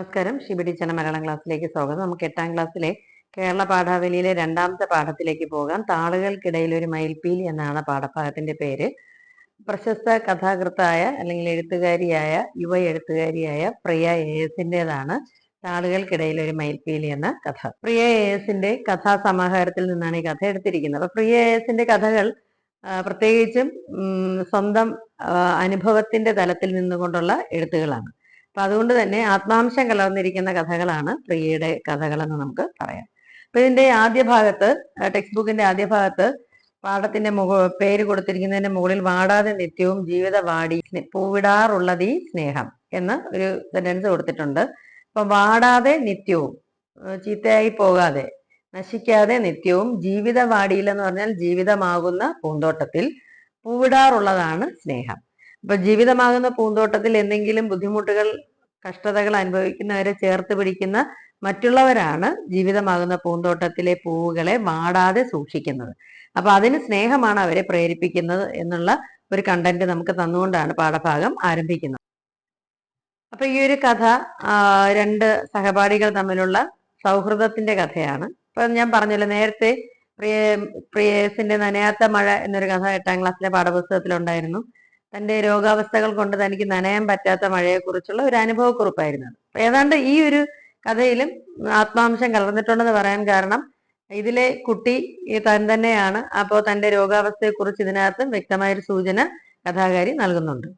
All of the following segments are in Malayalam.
നമസ്കാരം. ഷിബിഡിച്ചന മലയാളം ക്ലാസ്സിലേക്ക് സ്വാഗതം. നമുക്ക് എട്ടാം ക്ലാസ്സിലെ കേരള പാഠാവലിയിലെ രണ്ടാമത്തെ പാഠത്തിലേക്ക് പോകാം. താളുകൾക്കിടയിൽ ഒരു മയിൽപ്പീലി എന്നാണ് പാഠഭാഗത്തിന്റെ പേര്. പ്രശസ്ത കഥാകൃത്തായ അല്ലെങ്കിൽ എഴുത്തുകാരിയായ യുവ എഴുത്തുകാരിയായ പ്രിയ എസിന്റെതാണ് താളുകൾക്കിടയിൽ ഒരു മയിൽപ്പീലി എന്ന കഥ. പ്രിയ എസിന്റെ കഥാസമാഹാരത്തിൽ നിന്നാണ് ഈ കഥ എടുത്തിരിക്കുന്നത്. അപ്പൊ പ്രിയ എസിന്റെ കഥകൾ പ്രത്യേകിച്ചും സ്വന്തം അനുഭവത്തിന്റെ തലത്തിൽ നിന്നുകൊണ്ടുള്ള എഴുത്തുകളാണ്. അപ്പൊ അതുകൊണ്ട് തന്നെ ആത്മാംശം കലർന്നിരിക്കുന്ന കഥകളാണ് പ്രിയയുടെ കഥകളെന്ന് നമുക്ക് പറയാം. അപ്പൊ ഇതിന്റെ ആദ്യ ഭാഗത്ത് ടെക്സ്റ്റ് ബുക്കിന്റെ ആദ്യ ഭാഗത്ത് പാഠത്തിന്റെ മുക പേര് കൊടുത്തിരിക്കുന്നതിന്റെ മുകളിൽ വാടാതെ നിത്യവും ജീവിത വാടി പൂവിടാറുള്ളത് ഈ സ്നേഹം എന്ന് ഒരു സെന്റൻസ് കൊടുത്തിട്ടുണ്ട്. അപ്പൊ വാടാതെ നിത്യവും ചീത്തയായി പോകാതെ നശിക്കാതെ നിത്യവും ജീവിത വാടിയിൽ എന്ന് പറഞ്ഞാൽ ജീവിതമാകുന്ന പൂന്തോട്ടത്തിൽ പൂവിടാറുള്ളതാണ് സ്നേഹം. അപ്പൊ ജീവിതമാകുന്ന പൂന്തോട്ടത്തിൽ എന്തെങ്കിലും ബുദ്ധിമുട്ടുകൾ കഷ്ടതകൾ അനുഭവിക്കുന്നവരെ ചേർത്ത് പിടിക്കുന്ന മറ്റുള്ളവരാണ് ജീവിതമാകുന്ന പൂന്തോട്ടത്തിലെ പൂവുകളെ വാടാതെ സൂക്ഷിക്കുന്നത്. അപ്പൊ അതിന് സ്നേഹമാണ് അവരെ പ്രേരിപ്പിക്കുന്നത് എന്നുള്ള ഒരു കണ്ടന്റ് നമുക്ക് തന്നുകൊണ്ടാണ് പാഠഭാഗം ആരംഭിക്കുന്നത്. അപ്പൊ ഈ ഒരു കഥ രണ്ട് സഹപാഠികൾ തമ്മിലുള്ള സൗഹൃദത്തിന്റെ കഥയാണ്. ഇപ്പൊ ഞാൻ പറഞ്ഞല്ലോ നേരത്തെ പ്രിയ പ്രിയസിന്റെ നനയാത്ത മഴ എന്നൊരു കഥ എട്ടാം ക്ലാസ്സിലെ പാഠപുസ്തകത്തിലുണ്ടായിരുന്നു. തന്റെ രോഗാവസ്ഥകൾ കൊണ്ട് തനിക്ക് നനയാൻ പറ്റാത്ത മഴയെക്കുറിച്ചുള്ള ഒരു അനുഭവക്കുറിപ്പായിരുന്നു അത്. ഏതാണ്ട് ഈ ഒരു കഥയിലും ആത്മാംശം കലർന്നിട്ടുണ്ടെന്ന് പറയാൻ കാരണം ഇതിലെ കുട്ടി താൻ തന്നെയാണ്. അപ്പോൾ തന്റെ രോഗാവസ്ഥയെക്കുറിച്ച് ഇതിനകത്ത് വ്യക്തമായൊരു സൂചന കഥാകാരി നൽകുന്നുണ്ട്.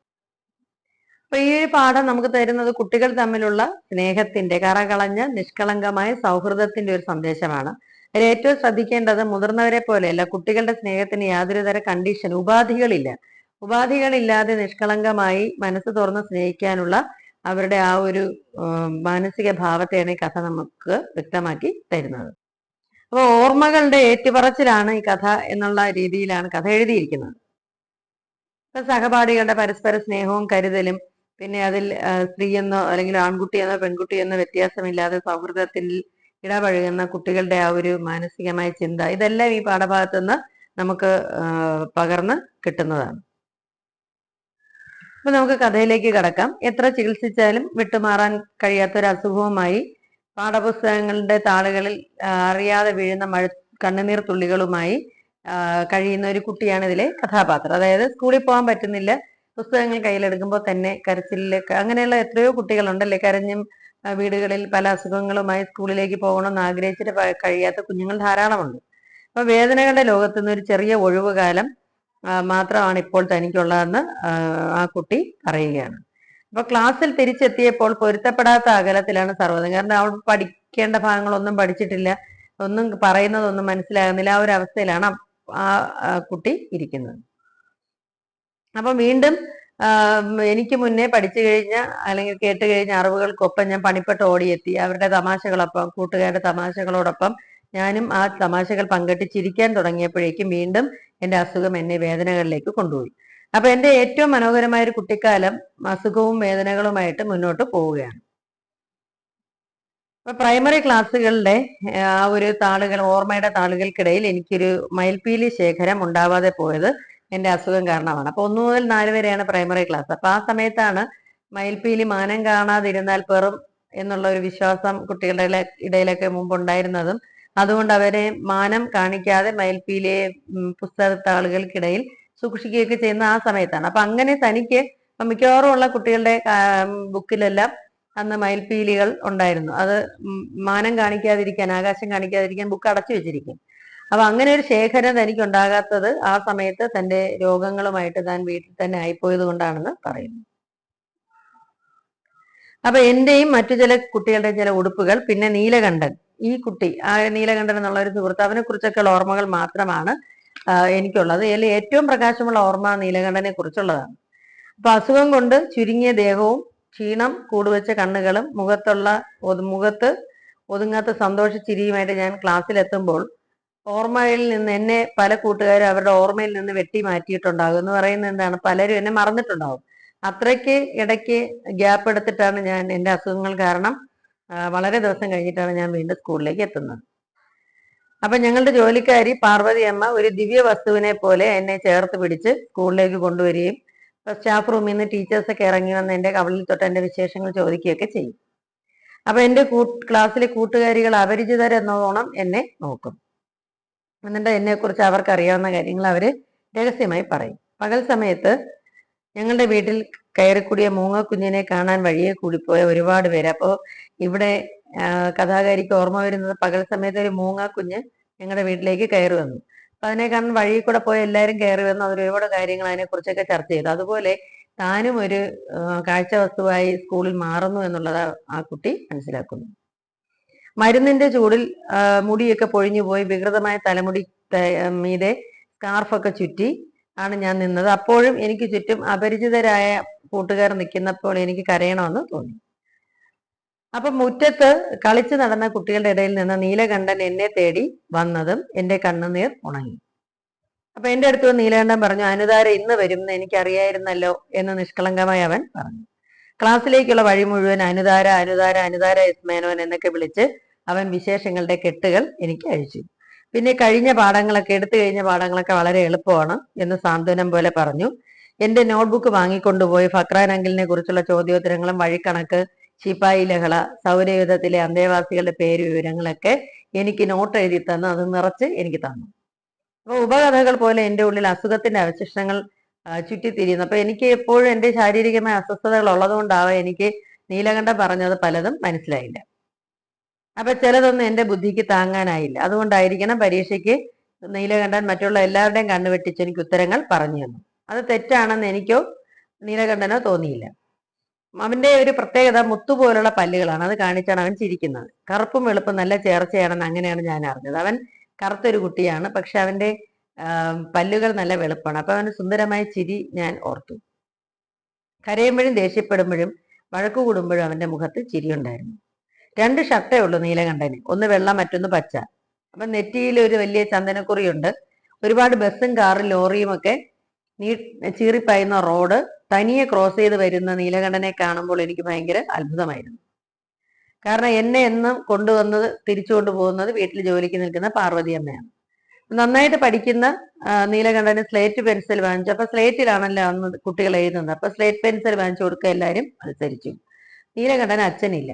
അപ്പൊ ഈ ഒരു പാഠം നമുക്ക് തരുന്നത് കുട്ടികൾ തമ്മിലുള്ള സ്നേഹത്തിന്റെ കറകളഞ്ഞ നിഷ്കളങ്കമായ സൗഹൃദത്തിന്റെ ഒരു സന്ദേശമാണ്. അതിൽ ഏറ്റവും ശ്രദ്ധിക്കേണ്ടത് മുതിർന്നവരെ പോലെയല്ല കുട്ടികളുടെ സ്നേഹത്തിന് യാതൊരു തര കണ്ടീഷൻ ഉപാധികളില്ല. ഉപാധികളില്ലാതെ നിഷ്കളങ്കമായി മനസ്സ് തുറന്ന് സ്നേഹിക്കാനുള്ള അവരുടെ ആ ഒരു മാനസിക ഭാവത്തെയാണ് ഈ കഥ നമുക്ക് വ്യക്തമാക്കി തരുന്നത്. അപ്പൊ ഓർമ്മകളുടെ ഏറ്റുപറച്ചിലാണ് ഈ കഥ എന്നുള്ള രീതിയിലാണ് കഥ എഴുതിയിരിക്കുന്നത്. ഇപ്പൊ സഹപാഠികളുടെ പരസ്പര സ്നേഹവും കരുതലും പിന്നെ അതിൽ സ്ത്രീ സ്ത്രീയെന്നോ അല്ലെങ്കിൽ ആൺകുട്ടി എന്നോ പെൺകുട്ടി എന്നോ വ്യത്യാസമില്ലാതെ സൗഹൃദത്തിൽ ഇടപഴകുന്ന കുട്ടികളുടെ ആ ഒരു മാനസികമായ ചിന്ത ഇതെല്ലാം ഈ പാഠഭാഗത്ത് നിന്ന് നമുക്ക് പകർന്ന് കിട്ടുന്നതാണ്. അപ്പൊ നമുക്ക് കഥയിലേക്ക് കടക്കാം. എത്ര ചികിത്സിച്ചാലും വിട്ടുമാറാൻ കഴിയാത്ത ഒരു അസുഖവുമായി പാഠപുസ്തകങ്ങളുടെ താളുകളിൽ അറിയാതെ വീഴുന്ന മഴ കണ്ണുനീർ തുള്ളികളുമായി കഴിയുന്ന ഒരു കുട്ടിയാണ് ഇതിലെ കഥാപാത്രം. അതായത് സ്കൂളിൽ പോകാൻ പറ്റുന്നില്ല പുസ്തകങ്ങൾ കയ്യിലെടുക്കുമ്പോൾ തന്നെ കരച്ചിലേക്ക് അങ്ങനെയുള്ള എത്രയോ കുട്ടികളുണ്ടല്ലേ? കരഞ്ഞും വീടുകളിൽ പല അസുഖങ്ങളുമായി സ്കൂളിലേക്ക് പോകണമെന്ന് ആഗ്രഹിച്ചിട്ട് കഴിയാത്ത കുഞ്ഞുങ്ങൾ ധാരാളമുണ്ട്. അപ്പൊ വേദനകളുടെ ലോകത്തുനിന്ന് ഒരു ചെറിയ ഒഴിവുകാലം മാത്രമാണ് ഇപ്പോൾ തനിക്കുള്ളതെന്ന് ആ, കുട്ടി പറയുകയാണ്. അപ്പൊ ക്ലാസ്സിൽ തിരിച്ചെത്തിയപ്പോൾ പൊരുത്തപ്പെടാത്ത അകലത്തിലാണ് സർവതും കാരണം അവൾ പഠിക്കേണ്ട ഭാഗങ്ങളൊന്നും പഠിച്ചിട്ടില്ല. ഒന്നും പറയുന്നതൊന്നും മനസ്സിലാകുന്നില്ല. ആ ഒരു അവസ്ഥയിലാണ് ആ കുട്ടി ഇരിക്കുന്നത്. അപ്പൊ വീണ്ടും എനിക്ക് മുന്നേ പഠിച്ചു കഴിഞ്ഞ അല്ലെങ്കിൽ കേട്ട് കഴിഞ്ഞ അറിവുകൾക്കൊപ്പം ഞാൻ പണിപ്പെട്ട് ഓടിയെത്തി. അവരുടെ തമാശകളൊപ്പം കൂട്ടുകാരുടെ തമാശകളോടൊപ്പം ഞാനും ആ തമാശകൾ പങ്കിട്ട് ചിരിക്കാൻ തുടങ്ങിയപ്പോഴേക്കും വീണ്ടും എന്റെ അസുഖം എന്നെ വേദനകളിലേക്ക് കൊണ്ടുപോയി. അപ്പൊ എന്റെ ഏറ്റവും മനോഹരമായ ഒരു കുട്ടിക്കാലം അസുഖവും വേദനകളുമായിട്ട് മുന്നോട്ട് പോവുകയാണ്. അപ്പൊ പ്രൈമറി ക്ലാസ്സുകളുടെ ആ ഒരു താളുകൾ ഓർമ്മയുടെ താളുകൾക്കിടയിൽ എനിക്കൊരു മയിൽപീലി ശേഖരം ഉണ്ടാവാതെ പോയത് എന്റെ അസുഖം കാരണമാണ്. അപ്പൊ ഒന്നു മുതൽ നാല് വരെയാണ് പ്രൈമറി ക്ലാസ്. അപ്പൊ ആ സമയത്താണ് മയിൽപീലി മാനം കാണാതിരുന്നാൽ പെറും എന്നുള്ള ഒരു വിശ്വാസം കുട്ടികളുടെ ഇടയിലൊക്കെ മുമ്പ് ഉണ്ടായിരുന്നതും അതുകൊണ്ട് അവരെ മാനം കാണിക്കാതെ മയിൽപ്പീലിയെ പുസ്തകത്താളുകൾക്കിടയിൽ സൂക്ഷിക്കുകയൊക്കെ ചെയ്യുന്ന ആ സമയത്താണ്. അപ്പൊ അങ്ങനെ തനിക്ക് മിക്കവാറും ഉള്ള കുട്ടികളുടെ ബുക്കിലെല്ലാം അന്ന് മയിൽപ്പീലികൾ ഉണ്ടായിരുന്നു. അത് മാനം കാണിക്കാതിരിക്കാൻ ആകാശം കാണിക്കാതിരിക്കാൻ ബുക്ക് അടച്ചു വെച്ചിരിക്കും. അപ്പൊ അങ്ങനെ ഒരു ശേഖരം തനിക്ക് ഉണ്ടാകാത്തത് ആ സമയത്ത് തന്റെ രോഗങ്ങളുമായിട്ട് താൻ വീട്ടിൽ തന്നെ ആയിപ്പോയത് കൊണ്ടാണെന്ന് പറയുന്നു. അപ്പൊ എന്റെയും മറ്റു ചില കുട്ടികളുടെ ചില ഉടുപ്പുകൾ പിന്നെ നീലകണ്ഠൻ. ഈ കുട്ടി ആ നീലകണ്ഠൻ എന്നുള്ള ഒരു സുഹൃത്ത് അവനെ കുറിച്ചൊക്കെയുള്ള ഓർമ്മകൾ മാത്രമാണ് എനിക്കുള്ളത്. അതിൽ ഏറ്റവും പ്രകാശമുള്ള ഓർമ്മ നീലകണ്ഠനെ കുറിച്ചുള്ളതാണ്. അപ്പൊ അസുഖം കൊണ്ട് ചുരുങ്ങിയ ദേഹവും ക്ഷീണം കൂടുവെച്ച കണ്ണുകളും മുഖത്തുള്ള മുഖത്ത് ഒതുങ്ങാത്ത സന്തോഷ ചിരിയുമായിട്ട് ഞാൻ ക്ലാസ്സിലെത്തുമ്പോൾ ഓർമ്മയിൽ നിന്ന് എന്നെ പല കൂട്ടുകാരും അവരുടെ ഓർമ്മയിൽ നിന്ന് വെട്ടി മാറ്റിയിട്ടുണ്ടാകും എന്ന് പറയുന്നത് എന്താണ്? പലരും എന്നെ മറന്നിട്ടുണ്ടാകും. അത്രയ്ക്ക് ഇടയ്ക്ക് ഗ്യാപ്പ് എടുത്തിട്ടാണ് ഞാൻ എന്റെ അസുഖങ്ങൾ കാരണം വളരെ ദിവസം കഴിഞ്ഞിട്ടാണ് ഞാൻ വീണ്ടും സ്കൂളിലേക്ക് എത്തുന്നത്. അപ്പൊ ഞങ്ങളുടെ ജോലിക്കാരി പാർവതി അമ്മ ഒരു ദിവ്യ വസ്തുവിനെ പോലെ എന്നെ ചേർത്ത് പിടിച്ച് സ്കൂളിലേക്ക് കൊണ്ടുവരികയും സ്റ്റാഫ് റൂമിൽ നിന്ന് ടീച്ചേഴ്സൊക്കെ ഇറങ്ങി വന്ന് എന്റെ കവളിൽ തൊട്ട് എന്റെ വിശേഷങ്ങൾ ചോദിക്കുകയൊക്കെ ചെയ്യും. അപ്പൊ എന്റെ ക്ലാസ്സിലെ കൂട്ടുകാരികൾ അപരിചിതരെന്നോണം എന്നെ നോക്കും. എന്നിട്ട് എന്നെക്കുറിച്ച് അവർക്ക് അറിയാവുന്ന കാര്യങ്ങൾ അവർ രഹസ്യമായി പറയും. പകൽ സമയത്ത് ഞങ്ങളുടെ വീട്ടിൽ കയറിക്കൂടിയ മൂങ്ങക്കുഞ്ഞിനെ കാണാൻ വഴിയെ കൂടിപ്പോയ ഒരുപാട് പേര്. അപ്പോൾ ഇവിടെ കഥാകാരിക്ക് ഓർമ്മ വരുന്നത് പകൽ സമയത്ത് ഒരു മൂങ്ങാക്കുഞ്ഞ് ഞങ്ങളുടെ വീട്ടിലേക്ക് കയറി വന്നു. അപ്പൊ അതിനെ കാണാൻ വഴിയിൽ കൂടെ പോയ എല്ലാവരും കയറി വന്നു അവർ ഒരുപാട് കാര്യങ്ങൾ അതിനെ കുറിച്ചൊക്കെ ചർച്ച ചെയ്തു. അതുപോലെ താനും ഒരു കാഴ്ച വസ്തുവായി സ്കൂളിൽ മാറുന്നു എന്നുള്ളത് ആ- കുട്ടി മനസ്സിലാക്കുന്നു. മരുന്നിന്റെ ചൂടിൽ മുടിയൊക്കെ പൊഴിഞ്ഞു പോയി വികൃതമായ തലമുടി മീതെ സ്കാർഫൊക്കെ ചുറ്റി ആണ് ഞാൻ നിന്നത്. അപ്പോഴും എനിക്ക് ചുറ്റും അപരിചിതരായ കൂട്ടുകാർ നിൽക്കുന്നപ്പോൾ എനിക്ക് കരയണമെന്ന് തോന്നി. അപ്പൊ മുറ്റത്ത് കളിച്ചു നടന്ന കുട്ടികളുടെ ഇടയിൽ നിന്ന് നീലകണ്ഠൻ എന്നെ തേടി വന്നതും എന്റെ കണ്ണുനീർ ഉണങ്ങി. അപ്പൊ എന്റെ അടുത്ത് നീലകണ്ഠൻ പറഞ്ഞു അനുതാര ഇന്ന് വരും എന്ന് എനിക്കറിയായിരുന്നല്ലോ എന്ന് നിഷ്കളങ്കമായി അവൻ പറഞ്ഞു. ക്ലാസ്സിലേക്കുള്ള വഴി മുഴുവൻ അനുതാര അനുതാര അനുതാര എസ് മേനോൻ എന്നൊക്കെ വിളിച്ച് അവൻ വിശേഷങ്ങളുടെ കെട്ടുകൾ എനിക്ക് അഴിച്ചു പിന്നെ കഴിഞ്ഞ പാഠങ്ങളൊക്കെ എടുത്തു കഴിഞ്ഞ പാഠങ്ങളൊക്കെ വളരെ എളുപ്പമാണ് എന്ന് സാന്ത്വനം പോലെ പറഞ്ഞു. എന്റെ നോട്ട്ബുക്ക് വാങ്ങിക്കൊണ്ടുപോയി ഫക്രാൻ അങ്കിളിനെ കുറിച്ചുള്ള ചോദ്യോത്തരങ്ങളും വഴിക്കണക്ക് ശിപ്പായി ലഹള സൗരയുധത്തിലെ അന്തേവാസികളുടെ പേര് വിവരങ്ങളൊക്കെ എനിക്ക് നോട്ട് എഴുതി തന്നു അത് നിറച്ച് എനിക്ക് തന്നു. അപ്പൊ ഉപകഥകൾ പോലെ എന്റെ ഉള്ളിൽ അസുഖത്തിന്റെ അവശിഷ്ടങ്ങൾ ചുറ്റിത്തിരിയുന്നു. അപ്പൊ എനിക്ക് എപ്പോഴും എന്റെ ശാരീരികമായ അസ്വസ്ഥതകൾ ഉള്ളതുകൊണ്ടാവാം എനിക്ക് നീലകണ്ഠം പറഞ്ഞത് പലതും മനസ്സിലായില്ല. അപ്പൊ ചിലതൊന്നും എന്റെ ബുദ്ധിക്ക് താങ്ങാനായില്ല. അതുകൊണ്ടായിരിക്കണം പരീക്ഷയ്ക്ക് നീലകണ്ഠൻ മറ്റുള്ള എല്ലാവരുടെയും കണ്ണുവെട്ടിച്ച് എനിക്ക് ഉത്തരങ്ങൾ പറഞ്ഞു തന്നു. അത് തെറ്റാണെന്ന് എനിക്കോ നീലകണ്ഠനോ തോന്നിയില്ല. അവന്റെ ഒരു പ്രത്യേകത മുത്തുപോലുള്ള പല്ലുകളാണ്. അത് കാണിച്ചാണ് അവൻ ചിരിക്കുന്നത്. കറുപ്പും വെളുപ്പും നല്ല ചേർച്ചയാണെന്ന് അങ്ങനെയാണ് ഞാൻ അറിഞ്ഞത്. അവൻ കറുത്തൊരു കുട്ടിയാണ്. പക്ഷെ അവന്റെ പല്ലുകൾ നല്ല വെളുപ്പാണ്. അപ്പൊ അവന് സുന്ദരമായ ചിരി ഞാൻ ഓർത്തു. കരയുമ്പോഴും ദേഷ്യപ്പെടുമ്പോഴും വഴക്കു കൂടുമ്പോഴും അവന്റെ മുഖത്ത് ചിരിയുണ്ടായിരുന്നു. രണ്ട് ഷർട്ടേ ഉള്ളൂ നീലകണ്ഠന് ഒന്ന് വെള്ള മറ്റൊന്ന് പച്ച. അപ്പൊ നെറ്റിയിൽ ഒരു വലിയ ചന്ദനക്കുറിയുണ്ട്. ഒരുപാട് ബസ്സും കാറും ലോറിയും ഒക്കെ നീ ചീറിപ്പായുന്ന റോഡ് തനിയെ ക്രോസ് ചെയ്ത് വരുന്ന നീലകണ്ഠനെ കാണുമ്പോൾ എനിക്ക് ഭയങ്കര അത്ഭുതമായിരുന്നു. കാരണം എന്നെ എന്നും കൊണ്ടുവന്നത് തിരിച്ചു കൊണ്ടുപോകുന്നത് വീട്ടിൽ ജോലിക്ക് നിൽക്കുന്ന പാർവതി അമ്മയാണ്. നന്നായിട്ട് പഠിക്കുന്ന നീലകണ്ഠന് സ്ലേറ്റ് പെൻസിൽ വാങ്ങിച്ചു. അപ്പൊ സ്ലേറ്റിലാണല്ലോ അന്ന് കുട്ടികൾ എഴുതുന്നത്. അപ്പൊ സ്ലേറ്റ് പെൻസിൽ വാങ്ങിച്ചു കൊടുക്കുക എല്ലാവരും. മത്സരിച്ചു നീലകണ്ഠന് അച്ഛനില്ല.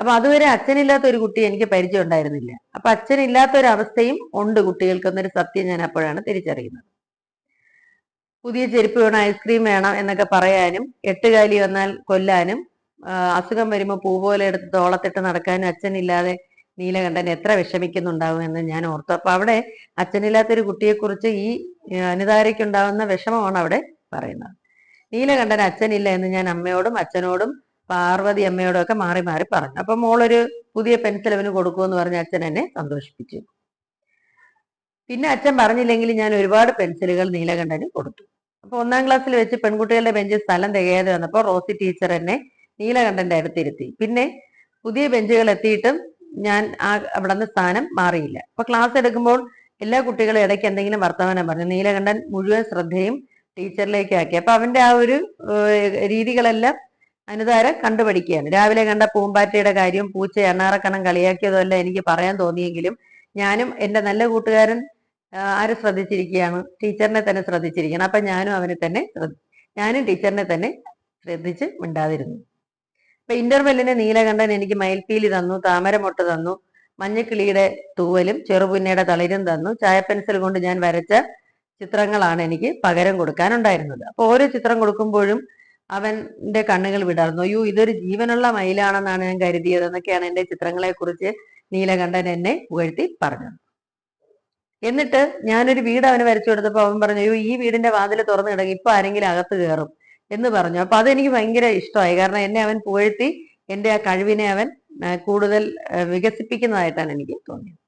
അപ്പൊ അതുവരെ അച്ഛനില്ലാത്ത ഒരു കുട്ടി എനിക്ക് പരിചയം ഉണ്ടായിരുന്നില്ല അപ്പൊ അച്ഛനില്ലാത്ത ഒരു അവസ്ഥയും ഉണ്ട് കുട്ടികൾക്ക് എന്നൊരു സത്യം ഞാൻ അപ്പോഴാണ് തിരിച്ചറിയുന്നത്. പുതിയ ചെരുപ്പ് വേണം ഐസ്ക്രീം വേണം എന്നൊക്കെ പറയാനും എട്ടുകാലി വന്നാൽ കൊല്ലാനും അസുഖം വരുമ്പോൾ പൂ പോലെ എടുത്ത് തോളത്തിട്ട് നടക്കാനും അച്ഛനില്ലാതെ നീലകണ്ഠൻ എത്ര വിഷമിക്കുന്നുണ്ടാവും എന്ന് ഞാൻ ഓർത്തു. അപ്പൊ അവിടെ അച്ഛനില്ലാത്ത ഒരു കുട്ടിയെക്കുറിച്ച് ഈ അനുതാരയ്ക്കുണ്ടാവുന്ന വിഷമമാണ് അവിടെ പറയുന്നത്. നീലകണ്ഠൻ അച്ഛനില്ല എന്ന് ഞാൻ അമ്മയോടും അച്ഛനോടും പാർവതി അമ്മയോടൊക്കെ മാറി മാറി പറഞ്ഞു. അപ്പൊ മോളൊരു പുതിയ പെൻസിൽ അവന് കൊടുക്കുമെന്ന് പറഞ്ഞ് അച്ഛൻ എന്നെ സന്തോഷിപ്പിച്ചു. പിന്നെ അച്ഛൻ പറഞ്ഞില്ലെങ്കിൽ ഞാൻ ഒരുപാട് പെൻസിലുകൾ നീലകണ്ഠന് കൊടുത്തു. അപ്പൊ ഒന്നാം ക്ലാസ്സിൽ വെച്ച് പെൺകുട്ടികളുടെ ബെഞ്ച് സ്ഥലം തികയാതെ വന്നപ്പോൾ റോസി ടീച്ചർ എന്നെ നീലകണ്ഠന്റെ അടുത്തിരുത്തി. പിന്നെ പുതിയ ബെഞ്ചുകൾ എത്തിയിട്ടും ഞാൻ ആ അവിടെ നിന്ന് സ്ഥാനം മാറിയില്ല. അപ്പൊ ക്ലാസ് എടുക്കുമ്പോൾ എല്ലാ കുട്ടികളും ഇടയ്ക്ക് എന്തെങ്കിലും വർത്തമാനം പറഞ്ഞു. നീലകണ്ഠൻ മുഴുവൻ ശ്രദ്ധയും ടീച്ചറിലേക്ക് ആക്കി. അപ്പൊ അവന്റെ ആ ഒരു രീതികളെല്ലാം അനുതാര കണ്ടുപഠിക്കുകയാണ്. രാവിലെ കണ്ട പൂമ്പാറ്റയുടെ കാര്യം പൂച്ച എണ്ണാറക്കണം കളിയാക്കിയതല്ല എനിക്ക് പറയാൻ തോന്നിയെങ്കിലും ഞാനും എന്റെ നല്ല കൂട്ടുകാരൻ ആരെ ശ്രദ്ധിച്ചിരിക്കുകയാണ്? ടീച്ചറിനെ തന്നെ ശ്രദ്ധിച്ചിരിക്കണം. അപ്പൊ ഞാനും അവനെ തന്നെ ഞാനും ടീച്ചറിനെ തന്നെ ശ്രദ്ധിച്ച് മിണ്ടാതിരുന്നു. അപ്പൊ ഇന്റർവെല്ലിന് നീലകണ്ഠൻ എനിക്ക് മയിൽപ്പീലി തന്നു താമരമൊട്ട് തന്നു മഞ്ഞക്കിളിയുടെ തൂവലും ചെറുപുന്നയുടെ തളിരും തന്നു. ചായ പെൻസിൽ കൊണ്ട് ഞാൻ വരച്ച ചിത്രങ്ങളാണ് എനിക്ക് പകരം കൊടുക്കാനുണ്ടായിരുന്നത്. അപ്പൊ ഓരോ ചിത്രം കൊടുക്കുമ്പോഴും അവന്റെ കണ്ണുകൾ വിടർന്നു. അയ്യോ ഇതൊരു ജീവനുള്ള മയിലാണെന്നാണ് ഞാൻ കരുതിയത് എന്നൊക്കെയാണ് എന്റെ ചിത്രങ്ങളെ കുറിച്ച് നീലകണ്ഠൻ എന്നെ പുകഴ്ത്തി പറഞ്ഞത്. എന്നിട്ട് ഞാനൊരു വീട് അവന് വരച്ചു കൊടുത്തപ്പോൾ അവൻ പറഞ്ഞു അയ്യോ ഈ വീടിന്റെ വാതിൽ തുറന്നു കിടക്കും ഇപ്പൊ ആരെങ്കിലും അകത്ത് കയറും എന്ന് പറഞ്ഞു. അപ്പൊ അതെനിക്ക് ഭയങ്കര ഇഷ്ടമായി. കാരണം എന്നെ അവൻ പുകഴ്ത്തി എന്റെ ആ കഴിവിനെ അവൻ കൂടുതൽ വികസിപ്പിക്കുന്നതായിട്ടാണ് എനിക്ക് തോന്നിയത്.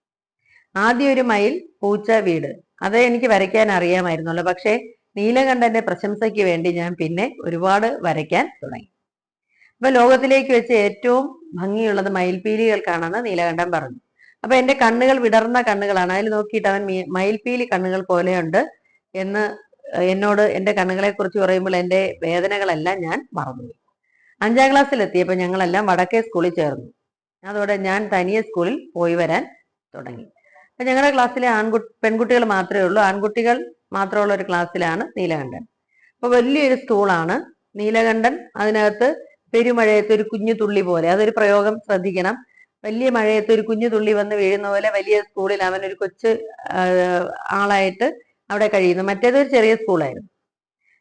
ആദ്യം ഒരു മയിൽ പൂച്ച വീട്. അതേ എനിക്ക് വരയ്ക്കാൻ അറിയാമായിരുന്നുള്ളൂ. പക്ഷേ നീലകണ്ഠന്റെ പ്രശംസയ്ക്ക് വേണ്ടി ഞാൻ പിന്നെ ഒരുപാട് വരയ്ക്കാൻ തുടങ്ങി. അപ്പൊ ലോകത്തിലേക്ക് വെച്ച് ഏറ്റവും ഭംഗിയുള്ളത് മയിൽപീലികൾക്കാണെന്ന് നീലകണ്ഠൻ പറഞ്ഞു. അപ്പൊ എന്റെ കണ്ണുകൾ വിടർന്ന കണ്ണുകളാണ്. അതിൽ നോക്കിയിട്ട് അവൻ മയിൽപീലി കണ്ണുകൾ പോലെയുണ്ട് എന്ന് എന്നോട് എന്റെ കണ്ണുകളെ കുറിച്ച് പറയുമ്പോൾ എന്റെ വേദനകളെല്ലാം ഞാൻ മറന്നു അഞ്ചാം ക്ലാസ്സിൽ എത്തിയപ്പോൾ ഞങ്ങളെല്ലാം വടക്കേ സ്കൂളിൽ ചേർന്നു. അതോടെ ഞാൻ തനിയെ സ്കൂളിൽ പോയി വരാൻ തുടങ്ങി. ഞങ്ങളുടെ ക്ലാസ്സിലെ ആൺകുട്ടി പെൺകുട്ടികൾ മാത്രമേ ഉള്ളൂ. ആൺകുട്ടികൾ മാത്രമുള്ള ഒരു ക്ലാസ്സിലാണ് നീലകണ്ഠൻ. അപ്പൊ വലിയൊരു സ്തൂളാണ് നീലകണ്ഠൻ. അതിനകത്ത് പെരുമഴയത്ത് ഒരു കുഞ്ഞു തുള്ളി പോലെ അതൊരു പ്രയോഗം ശ്രദ്ധിക്കണം. വലിയ മഴയത്ത് ഒരു കുഞ്ഞു തുള്ളി വന്ന് വീഴുന്ന പോലെ വലിയ സ്കൂളിൽ അവൻ ഒരു കൊച്ചു ആളായിട്ട് അവിടെ കഴിയുന്നു. മറ്റേത് ഒരു ചെറിയ സ്കൂളായിരുന്നു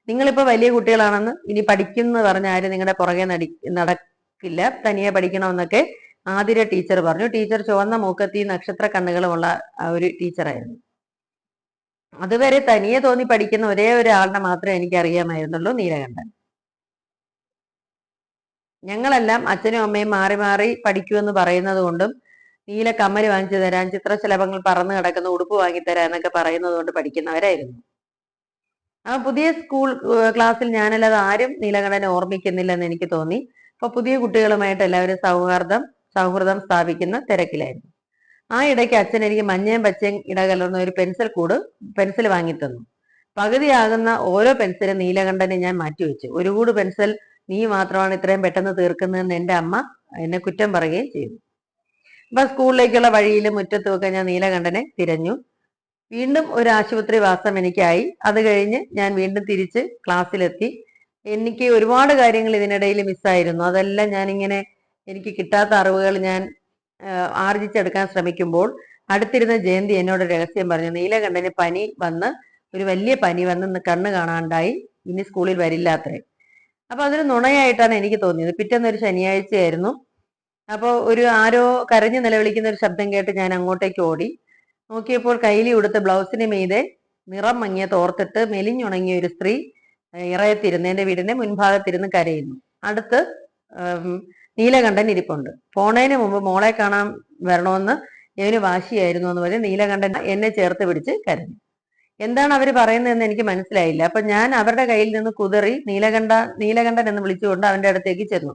നിങ്ങളിപ്പോ വലിയ കുട്ടികളാണെന്ന് ഇനി പഠിക്കുന്ന പറഞ്ഞ ആരും നിങ്ങളുടെ പുറകെ നടി നടക്കില്ല. തനിയെ പഠിക്കണമെന്നൊക്കെ ആതിര ടീച്ചർ പറഞ്ഞു. ടീച്ചർ ചുവന്ന മൂക്കത്തി നക്ഷത്ര കണ്ണുകളുമുള്ള ഒരു ടീച്ചറായിരുന്നു അതുവരെ തനിയെ തോന്നി പഠിക്കുന്ന ഒരേ ഒരാളിനെ മാത്രമേ എനിക്ക് അറിയാമായിരുന്നുള്ളൂ നീലകണ്ഠൻ. ഞങ്ങളെല്ലാം അച്ഛനും അമ്മയും മാറി മാറി പഠിക്കുമെന്ന് പറയുന്നത് കൊണ്ടും നീല കമ്മൽ വാങ്ങിച്ചു തരാൻ ചിത്രശലഭങ്ങൾ പറന്നു കിടക്കുന്ന ഉടുപ്പ് വാങ്ങിത്തരാൻ എന്നൊക്കെ പറയുന്നത് കൊണ്ട് പഠിക്കുന്നവരായിരുന്നു. ആ പുതിയ സ്കൂൾ ക്ലാസ്സിൽ ഞാനല്ലാതെ ആരും നീലകണ്ഠനെ ഓർമ്മിക്കുന്നില്ലെന്ന് എനിക്ക് തോന്നി. അപ്പൊ പുതിയ കുട്ടികളുമായിട്ട് എല്ലാവരും സൗഹാർദ്ദം സൗഹൃദം സ്ഥാപിക്കുന്ന തിരക്കിലായിരുന്നു. ആ ഇടയ്ക്ക് അച്ഛൻ എനിക്ക് മഞ്ഞയും പച്ചയും ഇടകലർന്ന ഒരു പെൻസിൽ കൂട് പെൻസിൽ വാങ്ങിത്തന്നു പകുതിയാകുന്ന ഓരോ പെൻസിലും നീലകണ്ഠനെ ഞാൻ മാറ്റിവെച്ചു ഒരു കൂട് പെൻസിൽ നീ മാത്രമാണ് ഇത്രയും പെട്ടെന്ന് തീർക്കുന്നതെന്ന് എന്റെ അമ്മ എന്നെ കുറ്റം പറയുകയും ചെയ്തു. അപ്പൊ സ്കൂളിലേക്കുള്ള വഴിയിലും മുറ്റത്തുമൊക്കെ ഞാൻ നീലകണ്ഠനെ തിരഞ്ഞു. വീണ്ടും ഒരു ആശുപത്രി വാസം എനിക്കായി. അത് കഴിഞ്ഞ് ഞാൻ വീണ്ടും തിരിച്ച് ക്ലാസ്സിലെത്തി. എനിക്ക് ഒരുപാട് കാര്യങ്ങൾ ഇതിനിടയിൽ മിസ്സായിരുന്നു. അതെല്ലാം ഞാനിങ്ങനെ എനിക്ക് കിട്ടാത്ത അറിവുകൾ ഞാൻ ആർജിച്ചെടുക്കാൻ ശ്രമിക്കുമ്പോൾ അടുത്തിരുന്ന ജയന്തി എന്നോട് രഹസ്യം പറഞ്ഞു നീലകണ്ഠന് പനി വന്ന് ഒരു വലിയ പനി വന്ന് കണ്ണ് കാണാണ്ടായി ഇനി സ്കൂളിൽ വരില്ലാത്രേ അപ്പൊ അതൊരു നുണയായിട്ടാണ് എനിക്ക് തോന്നിയത്. പിറ്റേന്ന് ഒരു ശനിയാഴ്ചയായിരുന്നു. അപ്പോൾ ഒരു ആരോ കരഞ്ഞു നിലവിളിക്കുന്ന ഒരു ശബ്ദം കേട്ട് ഞാൻ അങ്ങോട്ടേക്ക് ഓടി. നോക്കിയപ്പോൾ കൈലി ഉടുത്ത് ബ്ലൗസിന് മീതെ നിറം മങ്ങിയ തോർത്തിട്ട് മെലിഞ്ഞുണങ്ങിയ ഒരു സ്ത്രീ ഇറയത്തിരുന്ന് എന്റെ വീടിന്റെ മുൻഭാഗത്തിരുന്ന് കരയുന്നു. അടുത്ത് നീലകണ്ഠൻ ഇരിപ്പുണ്ട്. പോണേന് മുമ്പ് മോളെ കാണാൻ വരണമെന്ന് ഇവന് വാശിയായിരുന്നു എന്ന് പറഞ്ഞ് നീലകണ്ഠൻ എന്നെ ചേർത്ത് പിടിച്ച് കരഞ്ഞു. എന്താണ് അവർ പറയുന്നതെന്ന് എനിക്ക് മനസ്സിലായില്ല. അപ്പൊ ഞാൻ അവരുടെ കയ്യിൽ നിന്ന് കുതറി നീലകണ്ഠ നീലകണ്ഠൻ എന്ന് വിളിച്ചുകൊണ്ട് അവന്റെ അടുത്തേക്ക് ചെന്നു.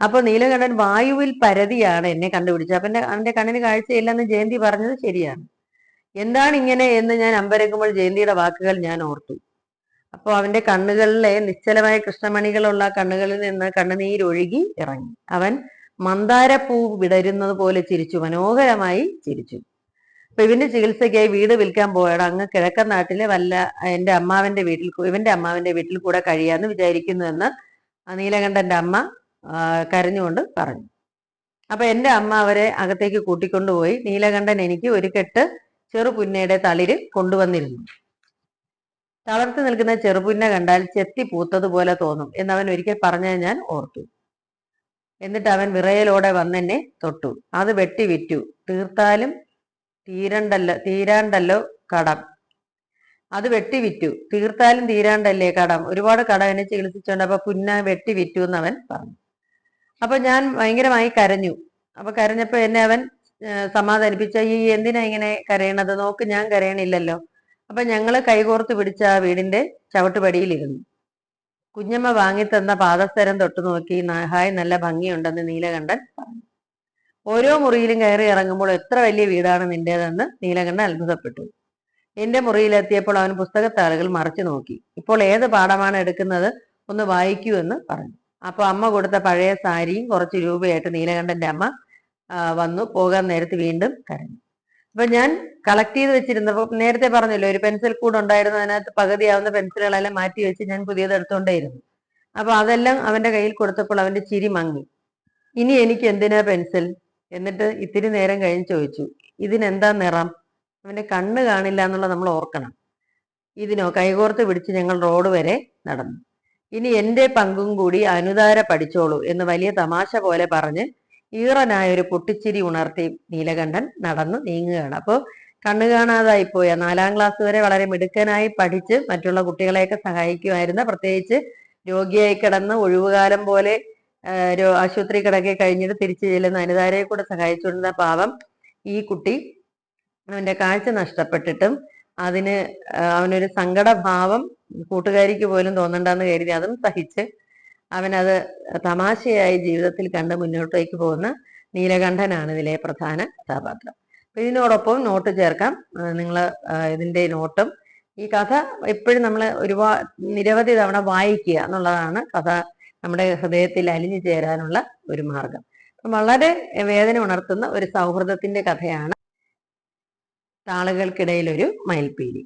അപ്പൊ നീലകണ്ഠൻ വായുവിൽ പരതിയാണ് എന്നെ കണ്ടുപിടിച്ചത്. അപ്പൊ എന്റെ അവന്റെ കണ്ണിന് കാഴ്ചയില്ലെന്ന് ജയന്തി പറഞ്ഞത് ശരിയാണ്. എന്താണ് ഇങ്ങനെ എന്ന് ഞാൻ അമ്പരക്കുമ്പോൾ ജയന്തിയുടെ വാക്കുകൾ ഞാൻ ഓർത്തു. അപ്പോൾ അവന്റെ കണ്ണുകളിലെ നിശ്ചലമായ കൃഷ്ണമണികളുള്ള കണ്ണുകളിൽ നിന്ന് കണ്ണുനീരൊഴുകി ഇറങ്ങി. അവൻ മന്ദാരപ്പൂ വിടരുന്നത് പോലെ ചിരിച്ചു മനോഹരമായി ചിരിച്ചു. അപ്പൊ ഇവന്റെ ചികിത്സയ്ക്കായി വീട് വിൽക്കാൻ പോയട അങ്ങ് കിഴക്കൻ നാട്ടിലെ വല്ല എന്റെ അമ്മാവന്റെ വീട്ടിൽ ഇവന്റെ അമ്മാവന്റെ വീട്ടിൽ കൂടെ കഴിയാന്ന് വിചാരിക്കുന്നുവെന്ന് നീലകണ്ഠന്റെ അമ്മ കരഞ്ഞുകൊണ്ട് പറഞ്ഞു. അപ്പൊ എന്റെ അമ്മ അവരെ അകത്തേക്ക് കൂട്ടിക്കൊണ്ടുപോയി. നീലകണ്ഠൻ എനിക്ക് ഒരു കെട്ട് ചെറുപുന്നയുടെ തളിര് കൊണ്ടുവന്നിരുന്നു. തളർത്ത് നിൽക്കുന്ന ചെറുപുന്നെ കണ്ടാൽ ചെത്തി പൂത്തതുപോലെ തോന്നും എന്നവൻ ഒരിക്കൽ പറഞ്ഞത് ഞാൻ ഓർത്തു. എന്നിട്ട് അവൻ വിറയലോടെ വന്നെന്നെ തൊട്ടു. അത് വെട്ടി വിറ്റു. തീർത്താലും തീരണ്ടല്ലോ തീരാണ്ടല്ലോ കടം. അത് വെട്ടി വിറ്റു. തീർത്താലും തീരാണ്ടല്ലേ കടം. ഒരുപാട് കടം എന്നെ ചികിത്സിച്ചുകൊണ്ട് അപ്പൊ പുന്ന വെട്ടി വിറ്റു എന്ന് അവൻ പറഞ്ഞു. അപ്പൊ ഞാൻ ഭയങ്കരമായി കരഞ്ഞു. അപ്പൊ കരഞ്ഞപ്പോ എന്നെ അവൻ സമാധാനിപ്പിച്ച. ഈ എന്തിനാ ഇങ്ങനെ കരയണത്? നോക്ക് ഞാൻ കരയണില്ലല്ലോ. അപ്പൊ ഞങ്ങൾ കൈകോർത്ത് പിടിച്ച ആ വീടിന്റെ ചവിട്ടുപടിയിലിരുന്നു. കുഞ്ഞമ്മ വാങ്ങി തന്ന പാദസ്ഥരം തൊട്ടു നോക്കി "ന- ഹായ് നല്ല ഭംഗിയുണ്ടെന്ന് നീലകണ്ഠൻ പറഞ്ഞു. ഓരോ മുറിയിലും കയറി ഇറങ്ങുമ്പോൾ എത്ര വലിയ വീടാണ് നിന്റേതെന്ന് നീലകണ്ഠൻ അത്ഭുതപ്പെട്ടു. എന്റെ മുറിയിലെത്തിയപ്പോൾ അവൻ പുസ്തകത്താളുകൾ മറിച്ചു നോക്കി. ഇപ്പോൾ ഏത് പാഠമാണ് എടുക്കുന്നത് ഒന്ന് വായിക്കൂ എന്ന് പറഞ്ഞു. അപ്പൊ അമ്മ കൊടുത്ത പഴയ സാരിയും കുറച്ച് രൂപയായിട്ട് നീലകണ്ഠന്റെ അമ്മ വന്നു പോകാൻ നേരത്ത് വീണ്ടും കരഞ്ഞു. അപ്പൊ ഞാൻ കളക്ട് ചെയ്ത് വെച്ചിരുന്നപ്പോ നേരത്തെ പറഞ്ഞല്ലോ ഒരു പെൻസിൽ കൂടെ ഉണ്ടായിരുന്നു അതിനകത്ത് പകുതിയാവുന്ന പെൻസിലുകളെല്ലാം മാറ്റി വെച്ച് ഞാൻ പുതിയത് എടുത്തോണ്ടേയിരുന്നു. അപ്പൊ അതെല്ലാം അവന്റെ കയ്യിൽ കൊടുത്തപ്പോൾ അവന്റെ ചിരി മങ്ങി. ഇനി എനിക്ക് എന്തിനാ പെൻസിൽ എന്നിട്ട് ഇത്തിരി നേരം കഴിഞ്ഞ് ചോദിച്ചു ഇതിനെന്താ നിറം? അവന്റെ കണ്ണ് കാണില്ല എന്നുള്ളത് നമ്മൾ ഓർക്കണം. ഇതിനോ? കൈകോർത്ത് പിടിച്ച് ഞങ്ങൾ റോഡ് വരെ നടന്നു. ഇനി എന്റെ പങ്കും കൂടി അനുദാര പഠിച്ചോളൂ എന്ന് വലിയ തമാശ പോലെ പറഞ്ഞ് ഈറനായ ഒരു പൊട്ടിച്ചിരി ഉണർത്തി നീലകണ്ഠൻ നടന്നു നീങ്ങുകയാണ്. അപ്പോൾ കണ്ണു കാണാതായി പോയ നാലാം ക്ലാസ് വരെ വളരെ മിടുക്കനായി പഠിച്ച് മറ്റുള്ള കുട്ടികളെയൊക്കെ സഹായിക്കുമായിരുന്ന പ്രത്യേകിച്ച് രോഗിയായി കിടന്ന് ഒഴിവുകാലം പോലെ ആശുപത്രി കിടക്കെ കഴിഞ്ഞിട്ട് തിരിച്ചു ചെല്ലുന്ന അനിതാരയെ കൂടെ സഹായിച്ചുകൊണ്ടിരുന്ന പാവം ഈ കുട്ടി അവന്റെ കാഴ്ച നഷ്ടപ്പെട്ടിട്ടും അതിന് അവനൊരു സങ്കടഭാവം കൂട്ടുകാരിക്ക് പോലും തോന്നണ്ടെന്ന് കരുതി അതും സഹിച്ച് അവനത് തമാശയായി ജീവിതത്തിൽ കണ്ട് മുന്നോട്ടേക്ക് പോകുന്ന നീലകണ്ഠനാണ് ഇതിലെ പ്രധാന കഥാപാത്രം. അപ്പൊ ഇതിനോടൊപ്പം നോട്ട് ചേർക്കാം. നിങ്ങൾ ഇതിന്റെ നോട്ടും. ഈ കഥ എപ്പോഴും നമ്മൾ ഒരുപാട് നിരവധി തവണ വായിക്കുക എന്നുള്ളതാണ് കഥ നമ്മുടെ ഹൃദയത്തിൽ അലിഞ്ഞു ചേരാനുള്ള ഒരു മാർഗം. വളരെ വേദന ഉണർത്തുന്ന ഒരു സൗഹൃദത്തിന്റെ കഥയാണ് താളുകൾക്കിടയിൽ ഒരു മയിൽപ്പീലി